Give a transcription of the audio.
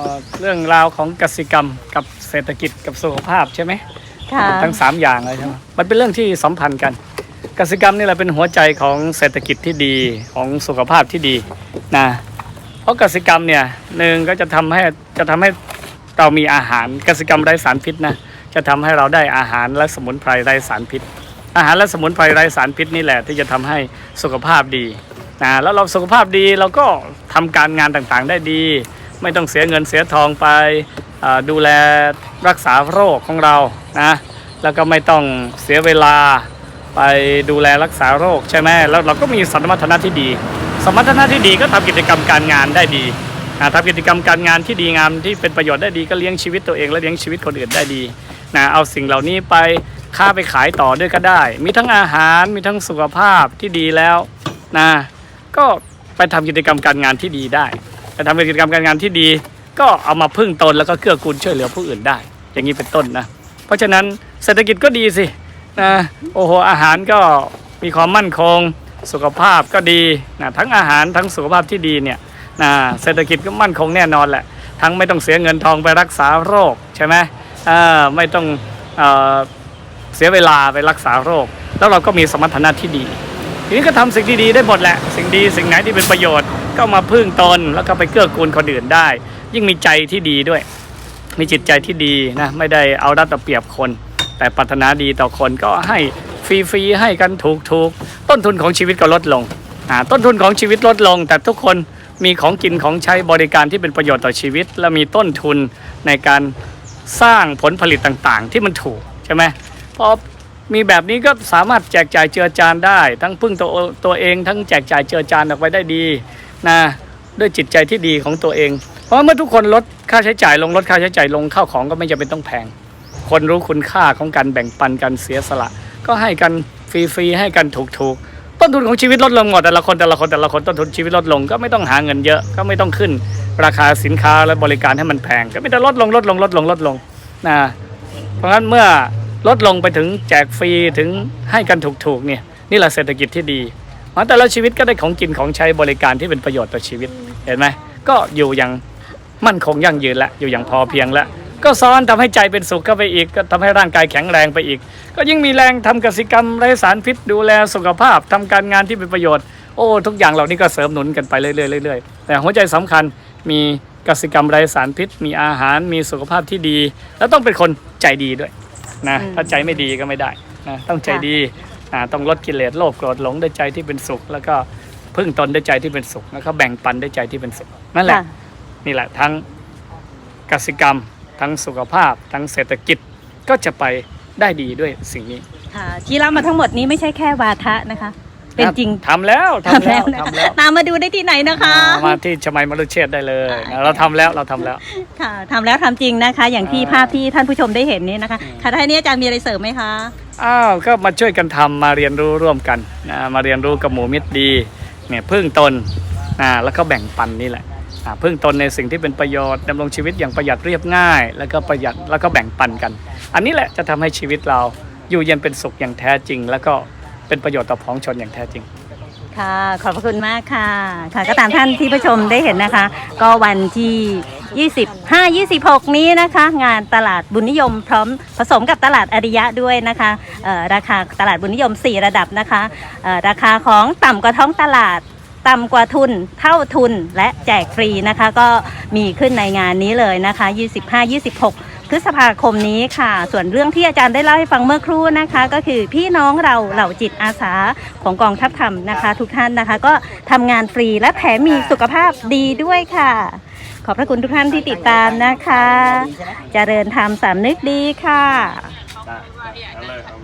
เอ่อเรื่องราวของกสิกรรมกับเศรษฐกิจกับสุขภาพใช่ไหมค่ะทั้งสามอย่างเลยใช่ไหมมันเป็นเรื่องที่สัมพันธ์กัน กสิกรรมนี่แหละเป็นหัวใจของเศรษฐกิจที่ดีของสุขภาพที่ดีนะเพราะกสิกรรมเนี่ยหนึ่งก็จะทำให้จะทำให้เรามีอาหารกสิกรรมไร้สารพิษนะจะทำให้เราได้อาหารและสมุนไพรไร้สารพิษ อาหารและสมุนไพรไร้สารพิษนี่แหละที่จะทำให้สุขภาพดีนะแล้วเราสุขภาพดีเราก็ทำการงานต่างๆได้ดี ไม่ต้องเสียเงินเสียทองไปดูแลรักษาโรคของเรานะแล้วก็ไม่ต้องเสียเวลาไปดูแลรักษาโรคใช่ไหมแล้วเราก็มีสมรรถนะที่ดี สมรรถนะที่ดีก็ทำกิจกรรมการงานได้ดีนะทำกิจกรรมการงานที่ดีงามที่เป็นประโยชน์ได้ดีก็เลี้ยงชีวิตตัวเองและเลี้ยงชีวิตคนอื่นได้ดีนะเอาสิ่งเหล่านี้ไปค้าไปขายต่อด้วยก็ได้ มีทั้งอาหารมีทั้งสุขภาพที่ดีแล้วนะก็ไปทำกิจกรรมการงานที่ดีได้ ไปทำกิจกรรมการงานที่ดี ก็เอามาพึ่งตนแล้วก็เกื้อกูลช่วยเหลือผู้อื่นได้ อย่างนี้เป็นต้นนะ เพราะฉะนั้นเศรษฐกิจก็ดีสินะโอ้โหอาหารก็มีความมั่นคง สุขภาพก็ดีนะทั้งอาหารทั้งสุขภาพที่ดีเนี่ยนะเศรษฐกิจก็มั่นคงแน่นอนแหละ ทั้งไม่ต้องเสียเงินทองไปรักษาโรคใช่ไหมไม่ต้องเอเสียเวลาไปรักษาโรค แล้วเราก็มีสมรรถนะที่ดี ทีนี้ก็ทำสิ่งดีๆได้หมดแหละ สิ่งดีสิ่งไหนที่เป็นประโยชน์ ก็มาพึ่งตนแล้วก็ไปเกื้อกูลคนอื่นได้ ยิ่งมีใจที่ดีด้วย มีจิตใจที่ดีนะไม่ได้เอารัดเอาเปรียบคน แต่ปรารถนาดีต่อคนก็ให้ฟรีๆให้กันถูกๆต้นทุนของชีวิตก็ลดลงต้นทุนของชีวิตลดลง แต่ทุกคนมีของกินของใช้บริการที่เป็นประโยชน์ต่อชีวิต และมีต้นทุนในการสร้างผลผลิตต่างๆ ที่มันถูกใช่ไหมพอมีแบบนี้ก็สามารถแจกจ่ายเจือจานได้ ทั้งพึ่งตัวตัวเอง ทั้งแจกจ่ายเจือจานออกไปได้ดี นะด้วยจิตใจที่ดีของตัวเอง เพราะเมื่อทุกคนลดค่าใช้จ่ายลงลดค่าใช้จ่ายลงข้าวของก็ไม่จำเป็นต้องแพง คนรู้คุณค่าของการแบ่งปันกันเสียสละ ก็ให้กันฟรีๆให้กันถูกๆ ต้นทุนของชีวิตลดลงหมดแต่ละคนแต่ละคนแต่ละคนต้นทุนชีวิตลดลงก็ไม่ต้องหาเงินเยอะก็ไม่ต้องขึ้น ราคาสินค้าและบริการให้มันแพงก็ไม่แต่ลดลงลดลงลดลงลดลงนะเพราะฉะนั้นเมื่อลดลงไปถึงแจกฟรีถึงให้กันถูกๆเนี่ยนี่แหละเศรษฐกิจที่ดี มันแต่ละชีวิตก็ได้ของกินของใช้บริการที่เป็นประโยชน์ต่อชีวิตเห็นไหมก็อยู่อย่างมั่นคงยั่งยืนและอยู่อย่างพอเพียงและก็ซ้อนทำให้ใจเป็นสุขเข้าไปอีก ก็ทำให้ร่างกายแข็งแรงไปอีก ก็ยิ่งมีแรงทำกสิกรรมไร้สารพิษดูแลสุขภาพทำการงานที่เป็นประโยชน์โอ้ทุกอย่างเหล่านี้ก็เสริมหนุนกันไปเรื่อยๆเรื่อยๆแต่หัวใจสำคัญมีกสิกรรมไร้สารพิษ มีอาหารมีสุขภาพที่ดี แล้วต้องเป็นคนใจดีด้วยนะอืมถ้าใจไม่ดีก็ไม่ได้นะต้องใจดีอ่า ต้องลดกิเลสโลภโกรธหลงด้วยใจที่เป็นสุข แล้วก็พึ่งตนด้วยใจที่เป็นสุขแล้วก็แบ่งปันด้วยใจที่เป็นสุขนั่นแหละค่ะนี่แหละทั้งกสิกรรม ทั้งสุขภาพ ทั้งเศรษฐกิจก็จะไปได้ดีด้วยสิ่งนี้ ค่ะที่เล่ามาทั้งหมดนี้ไม่ใช่แค่วาทะนะคะ เป็นจริง ทำแล้วทำแล้วนะทำแล้ว ตามมาดูได้ที่ไหนนะคะอ่ามาที่ชมัยมรุเชษฐ์ได้เลยนะเราทำแล้วเราทำแล้ว ค่ะทำแล้วทำจริงนะคะ อย่างที่อ่าภาพที่ท่านผู้ชมได้เห็นนี้นะคะอืมค่ะท่านนี้อาจารย์มีอะไรเสริมไหมคะ อ้าว ก็มาช่วยกันทำมาเรียนรู้ร่วมกันนะมาเรียนรู้กับหมู่มิตรดี เนี่ยพึ่งตนนะแล้วก็แบ่งปันนี่แหละอ่าพึ่งตนในสิ่งที่เป็นประโยชน์ดำรงชีวิตอย่างประหยัดเรียบง่าย แล้วก็ประหยัดแล้วก็แบ่งปันกัน อันนี้แหละจะทำให้ชีวิตเราอยู่เย็นเป็นสุขอย่างแท้จริงแล้วก็ เป็นประโยชน์ต่อพ้องชนอย่างแท้จริง ค่ะ ขอบพระคุณมากค่ะ ค่ะ ก็ตามท่านที่ผู้ชมได้เห็นนะคะ ก็วันที่ 25 26 นี้นะคะ งานตลาดบุญนิยมพร้อมผสมกับตลาดอริยะด้วยนะคะเอ่อราคาตลาดบุญนิยม 4 ระดับนะคะเอ่อราคาของต่ำกว่าท้องตลาดต่ำกว่าทุนเท่าทุนและแจกฟรีนะคะ ก็มีขึ้นในงานนี้เลยนะคะ 25 26 พฤษภาคมนี้ค่ะ ส่วนเรื่องที่อาจารย์ได้เล่าให้ฟังเมื่อครู่นะคะ ก็คือพี่น้องเราเหล่าจิตอาสาของกองทัพธรรมนะคะ ทุกท่านนะคะ ก็ทำงานฟรีและแถมมีสุขภาพดีด้วยค่ะ ขอบพระคุณทุกท่านที่ติดตามนะคะ เจริญธรรมสามนึกดีค่ะ ได้เอาเลยเอา